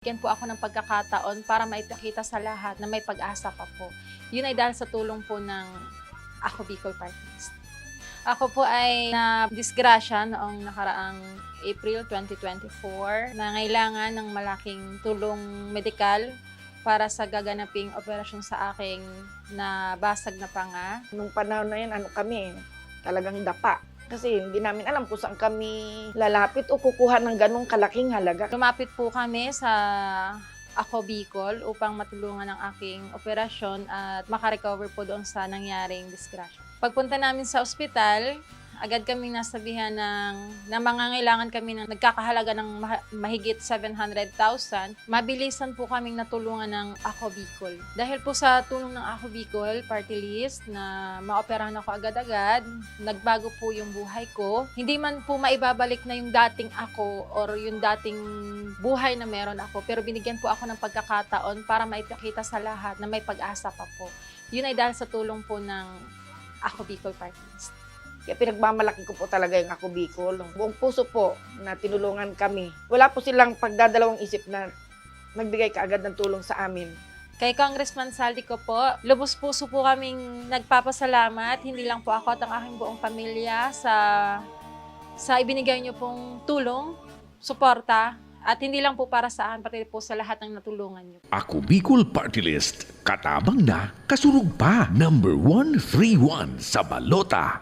Bigyan po ako ng pagkakataon para maipakita sa lahat na may pag-asa pa po. Yun ay dahil sa tulong po ng Ako Bicol Party List. Ako po ay na-disgrasya noong nakaraang April 2024 na ngailangan ng malaking tulong medikal para sa gaganaping operasyon sa aking na basag na panga. Nung panahon na yan, ano kami, talagang dapa. Kasi hindi namin alam kung saan kami lalapit o kukuha ng ganong kalaking halaga. Lumapit po kami sa Ako Bicol upang matulungan ang aking operasyon at makarecover po doon sa nangyaring disgrasya. Pagpunta namin sa ospital, agad kaming nasabihan ng, na mangangailangan kami ng nagkakahalaga ng mahigit 700,000. Mabilisan po kaming natulungan ng Ako Bicol. Dahil po sa tulong ng Ako Bicol Party List na maoperahan ako agad-agad, nagbago po yung buhay ko. Hindi man po maibabalik na yung dating ako or yung dating buhay na meron ako, pero binigyan po ako ng pagkakataon para maipakita sa lahat na may pag-asa pa po. Yun ay dahil sa tulong po ng Ako Bicol Party List. Kaya pinagmamalaki ko po talaga yung ako Bicol. Buong puso po na tinulungan kami. Wala po silang pagdadalawang isip na nagbigay kaagad ng tulong sa amin. Kay Congressman Saldi ko po, lubos puso po kaming nagpapasalamat, hindi lang po ako at ang aking buong pamilya sa sa ibinigay niyo pong tulong, suporta, at hindi lang po para sa akin, pati po sa lahat ng natulungan niyo. Ako Bicol Party List, katabang na, kasurug pa, number 131 sa balota.